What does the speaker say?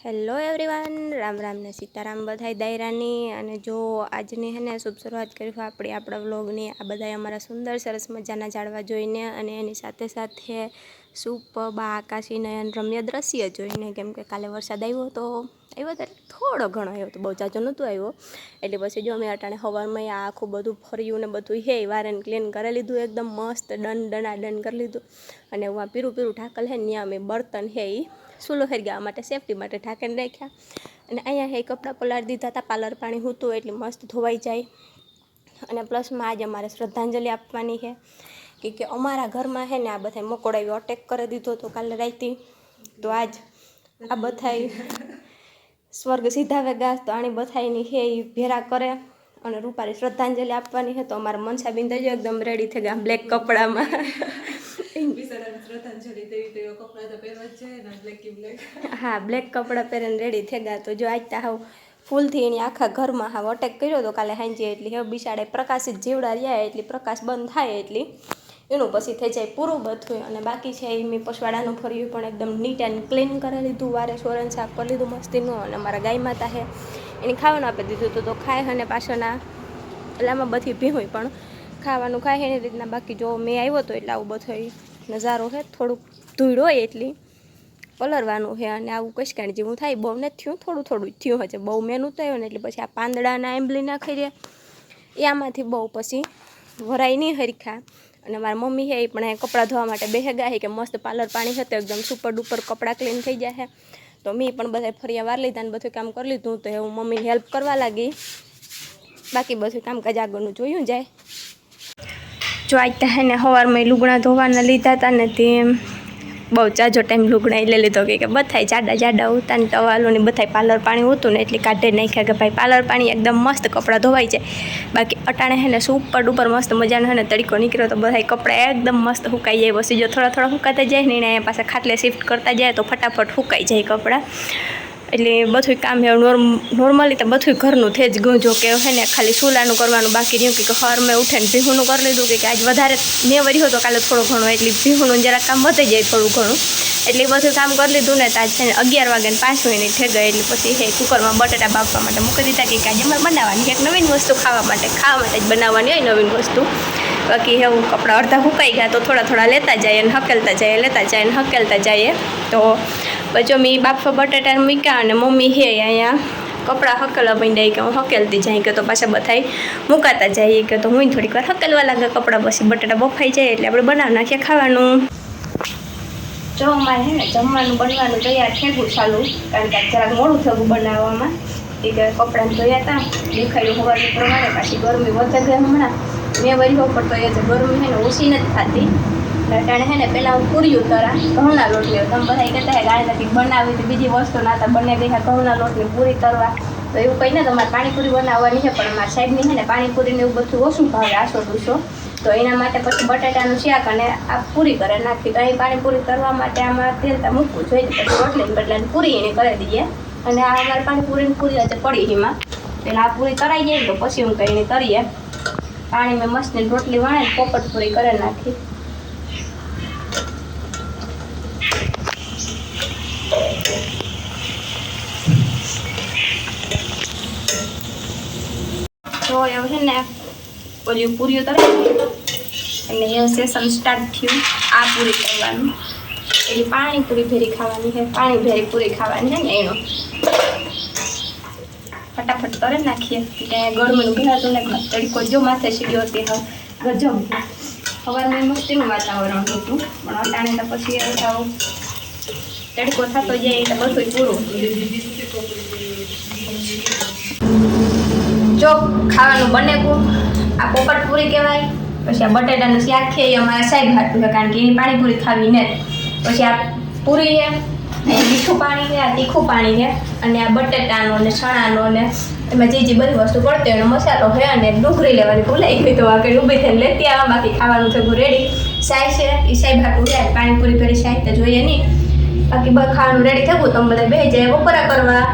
Hello everyone, Ram Ram ને સીતારામ બધાય દાયરાની. અને જો આજની હે ને શુભ શરૂઆત કરી આપણી આપણા વ્લોગની આ બધાય અમારા સુંદર સરસ મજાના ઝાડવા જોઈને અને એની સાથે સાથે સૂપ બા, આકાશી, નયન રમ્ય દ્રશ્ય જોઈને, કેમ કે કાલે વરસાદ આવ્યો તો આવ્યો તો થોડો ઘણો આવ્યો તો બહુ જાજો નહોતો આવ્યો. એટલે પછી જો અમે અટાણે હવારમાં આ આખું બધું ફર્યું ને બધું હે વારેન ક્લીન કરી લીધું, એકદમ મસ્ત ડન ડના ડન કરી લીધું. અને હું આ પીરું પીરું ઢાકલ હે ત્યાં અમે બર્તન હે એ સુલો હરગાવા માટે સેફટી માટે ઢાંકીને રાખ્યા. અને અહીંયા હે કપડાં પલાળી દીધા હતા, પાર્લર પાણી હતું એટલે મસ્ત ધોવાઈ જાય. અને પ્લસમાં આજે અમારે શ્રદ્ધાંજલિ આપવાની છે કે કે અમારા ઘરમાં છે ને આ બધા મકોડાવી અટેક કરી દીધો તો કાલે રાતી તો આજ આ બધાય સ્વર્ગ સીધા વેગા તો આણી બથાઈની હે એ ભેરા કરે અને રૂપારી શ્રદ્ધાંજલિ આપવાની છે તો અમારા મનસાબીન તો જો એકદમ રેડી થઈ ગયા બ્લેક કપડામાં. જાય હા બ્લેક કપડાં પહેરીને રેડી થઈ ગયા તો જો આજ તા હાવ ફૂલથી એની આખા ઘરમાં હાવ અટેક કર્યો તો કાલે હાંજી એટલી હવે બિસાડે પ્રકાશિત જીવડા રહ્યા એટલી પ્રકાશ બંધ થાય એટલી. એનું પછી થઈ જાય પૂરું બધું અને બાકી છે એ મેં પછવાડાનું ફર્યું પણ એકદમ નીટ એન્ડ ક્લીન કરી લીધું. વારે સોરન શાક કરી લીધું મસ્તીનું અને મારા ગાય માતા છે. એને ખાવાનું આપી દીધું હતું તો ખાય અને પાછળના એટલામાં બધી ભીહોય પણ ખાવાનું ખાય એની રીતના. બાકી જો મેં આવ્યો તો એટલે આવું બધો નજારો છે. થોડુંક ધૂળ હોય એટલી પલરવાનું છે અને આવું કશકાણ જેવું થાય. બહુ નથી થયું, થોડું થોડું થયું હશે. બહુ મેનું થયું ને એટલે પછી આ પાંદડાના એમ્બલી નાખી દે એ આમાંથી બહુ પછી વરાઈ નહીં હરખા. અને મારા મમ્મી હે એ પણ કપડાં ધોવા માટે બેહેગા હે કે મસ્ત પાર્લર પાણી હતું એકદમ સુપર ડુપર કપડાં ક્લીન થઈ જાય તો મેં પણ બધા ફરિયા વાર લીધા ને બધું કામ કરી લીધું તો હું મમ્મીને હેલ્પ કરવા લાગી. બાકી બધું કામકાજ આગળનું જોયું જાય. જો આજ તો હે ને સવારમાં લુગણા ધોવાના લીધા હતા ને તે બહુ જાજો ટાઈમ લુગણા લઈ લીધો કે બધાય જાડા જાડા ઉતા ને ટવાલો ને બધાય પાર્લર પાણી હોતું ને એટલે કાઢે નાખ્યા કે ભાઈ પાર્લર પાણી એકદમ મસ્ત કપડાં ધોવાઈ જાય. બાકી અટાણે હે ને સુપર ડુપર મસ્ત મજાનો હે ને તડકો નીકળ્યો તો બધાય કપડાં એકદમ મસ્ત સુકાઈ જાય. વસી જો થોડા થોડા સુકાતા જાય ને એને પાસે ખાટલે શિફ્ટ કરતા જાય તો ફટાફટ સુકાઈ જાય કપડાં. એટલે બધું કામ હે નોર્મ નોર્મલી તો બધું ઘરનું થઈ જ ગયું જો કે હે ને ખાલી ચૂલાનું કરવાનું બાકી રહ્યું કે હર મેં ઉઠે ને ભીહુનું કરી લીધું કે આજ વધારે મેં વર્યો તો કાલે થોડું ઘણું એટલે ભીહુનું જરાક કામ વધી જાય થોડું ઘણું. એટલે બધું કામ કરી લીધું ને તો આજ છે ને અગિયાર વાગે પાંચ મિનિટ થઈ ગઈ એટલે પછી હે કુકરમાં બટાટા બાફવા માટે મૂકી દીધા કે આજે અમારે બનાવવાની એક નવીન વસ્તુ ખાવા માટે. ખાવા માટે જ બનાવવાની હોય નવીન વસ્તુ. બાકી એવું કપડાં અડધા સુકાઈ ગયા તો થોડા થોડા લેતા જઈએ અને હકેલતા જઈએ લેતા જઈએ અને હકેલતા જઈએ તો પછી મેં બાફા બટાટા મૂક્યા અને મમ્મી હે અહીંયા કપડાં હકેલવા માંડ્યા. કે હું હકેલતી જાય કે તો પાછા બધાય મુકાતા જઈએ કે તો હું થોડીક વાર હકેલવા લાગે કપડાં, પછી બટાટા બફાઈ જાય એટલે આપણે બનાવી નાખીએ ખાવાનું. જો હે જમવાનું બનવાનું તૈયાર થયું ચાલુ, કારણ કે જરાક મોડું થયું બનાવવામાં. એ કપડાં ધોયા હતા દેખાયું હોવાનું પ્રમાણે પાછી ગરમી વધે ગઈ હમણાં. મેં વર્યો પડતો એ જે ગરમી છે ને ઓછી નથી થતી. અટાણે છે ને પહેલાં હું પૂર્યું તરા, ઘઉંના રોટલીઓ તમે બધા કહેતા હે ગાય નથી બનાવી તો બીજી વસ્તુ ના હતા. બંને દેખા ઘઉંના લોટની પૂરી કરવા. તો એવું કંઈ ને તમારે પાણીપુરી બનાવવાની છે, પણ અમારા સાહેબની છે ને પાણીપુરીને એવું બધું ઓછું ભાવે, આસો દુસો. તો એના માટે પછી બટાટાનું શાક અને આ પૂરી કરે નાખી. તો અહીં પાણીપુરી કરવા માટે આમાં તેલ મૂકવું જોઈએ. પછી રોટલીને બદલાને પૂરી એને કરી દઈએ. અને આ અમારે પાણીપુરીની પૂરી પડી એમાં. પેલા આ પૂરી કરાઈ જાય તો પછી હું કંઈ કરીએ પાણી મેં મસ્તની રોટલી વણે પોપટ પૂરી કરી નાખી. તો છે ને, ઓલી પૂરીઓ તરે અને સેશન સ્ટાર્ટ થયું, આ પૂરી કરવાનું. એટલે પાણી પૂરી ભેરી ખાવાની છે પાણી ભેરી પૂરી ખાવાની છે ને એનો. ફટાફટ કરી નાખીએ. એટલે ગરમીનું ભરાતું ને તડકો જો માથે સીડ્યો હતી હવે ગજબ સવારમાં મસ્તીનું વાતાવરણ હતું, પણ અટાણે તો પછી થાવ તડકો થતો જાય એટલે બધું પૂરું જો, ખાવાનું બને આ પોપટ પૂરી કહેવાય. પછી આ બટેટાનું શાક છે એ અમારે સાહેબ હાટું છે, કારણ કે એની પાણીપુરી ખાવી ને પછી આ પૂરી છે. એ મીઠું પાણી છે આ તીખું પાણી છે અને આ બટેટાનો ને ચણાનો ને એમાં જે જે બધી વસ્તુ પડતી એનો મસાલો છે અને ડુંગળી લેવાની ભૂલાઈ ગઈ તો આગળ ઊભી થઈને લેતી આવા. બાકી ખાવાનું થયું રેડી સાય છે, એ સાહેબ હાટું છે પાણીપુરી ફરી સાહેબ તો જોઈએ નહીં. બાકી ખાવાનું રેડી થયું તમે બધા બે જાય બપોરા કરવા.